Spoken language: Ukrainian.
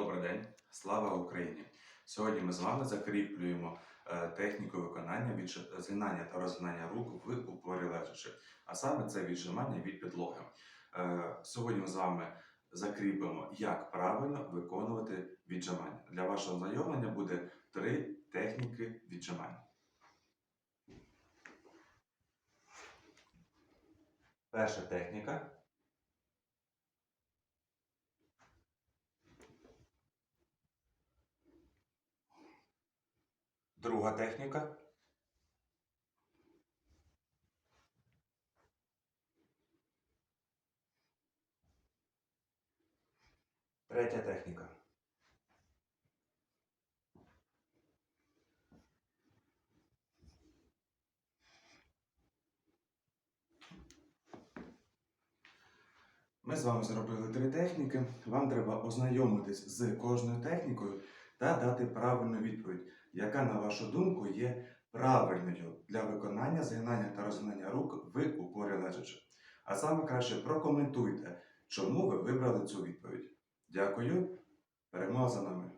Добрий день, слава Україні! Сьогодні ми з вами закріплюємо е, техніку виконання відж- згинання та розгинання рук в упорі лежачи, а саме це віджимання від підлоги. Е, Сьогодні ми з вами закріпимо, як правильно виконувати віджимання. Для вашого знайомлення буде три техніки віджимання. Перша техніка Друга техніка. Третя техніка. Ми з вами зробили три техніки. Вам треба ознайомитись з кожною технікою та дати правильну відповідь, яка, на вашу думку, є правильною для виконання згинання та розгинання рук в упорі лежачи. А саме краще прокоментуйте, чому ви вибрали цю відповідь. Дякую. Перемога за нами.